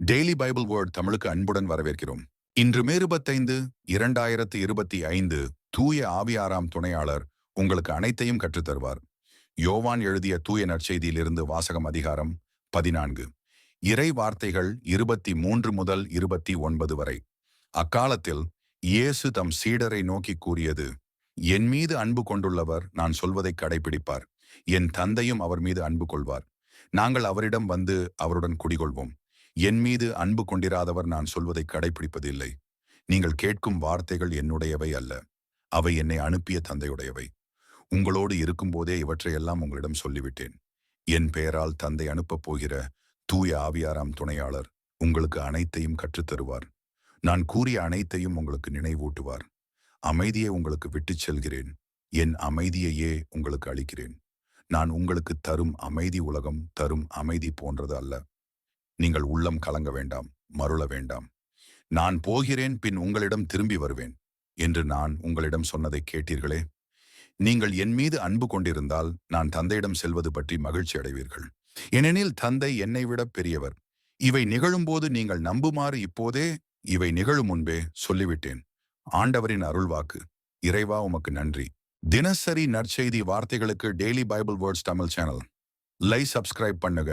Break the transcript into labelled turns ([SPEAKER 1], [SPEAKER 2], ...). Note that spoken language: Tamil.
[SPEAKER 1] டெய்லி பைபிள் வேர்ட் தமிழுக்கு அன்புடன் வரவேற்கிறோம். இன்று மே இருபத்தைந்து இரண்டாயிரத்து இருபத்தி ஐந்து தூய ஆவியாராம் துணையாளர் உங்களுக்கு அனைத்தையும் கற்றுத்தருவார். யோவான் எழுதிய தூய நற்செய்தியிலிருந்து வாசகம் அதிகாரம் பதினான்கு. இறை வார்த்தைகள் இருபத்தி மூன்று முதல் இருபத்தி ஒன்பது வரை. அக்காலத்தில் இயேசு தம் சீடரை நோக்கி கூறியது என் மீது அன்பு கொண்டுள்ளவர் நான் சொல்வதை கடைபிடிப்பார். என் தந்தையும் அவர் மீது அன்பு கொள்வார். நாங்கள் அவரிடம் வந்து அவருடன் குடிகொள்வோம். என் மீது அன்பு கொண்டிராதவர் நான் சொல்வதை கடைபிடிப்பதில்லை நீங்கள் கேட்கும் வார்த்தைகள் என்னுடையவை அல்ல. அவை என்னை அனுப்பிய தந்தையுடையவை. உங்களோடு இருக்கும்போதே இவற்றையெல்லாம் உங்களிடம் சொல்லிவிட்டேன். என் பெயரால் தந்தை அனுப்பப் போகிற தூய ஆவியாராம் துணையாளர் உங்களுக்கு அனைத்தையும் கற்றுத்தருவார் நான் கூறிய அனைத்தையும் உங்களுக்கு நினைவூட்டுவார். அமைதியை உங்களுக்கு விட்டுச் செல்கிறேன். என் அமைதியையே உங்களுக்கு அளிக்கிறேன். நான் உங்களுக்கு தரும் அமைதி உலகம் தரும் அமைதி போன்றது அல்ல. நீங்கள் உள்ளம் கலங்க வேண்டாம் மருள வேண்டாம். நான் போகிறேன் பின் உங்களிடம் திரும்பி வருவேன் என்று நான் உங்களிடம் சொன்னதை கேட்டீர்களே? நீங்கள் என் மீது அன்பு கொண்டிருந்தால் நான் தந்தையிடம் செல்வது பற்றி மகிழ்ச்சி அடைவீர்கள். ஏனெனில் தந்தை என்னை விட பெரியவர். இவை நிகழும்போது நீங்கள் நம்புமாறு இப்போதே இவை நிகழும் முன்பே சொல்லிவிட்டேன். ஆண்டவரின் அருள்வாக்கு. இறைவா உமக்கு நன்றி. தினசரி நற்செய்தி வார்த்தைகளுக்கு daily Bible words Tamil channel. Like subscribe பண்ணுங்க.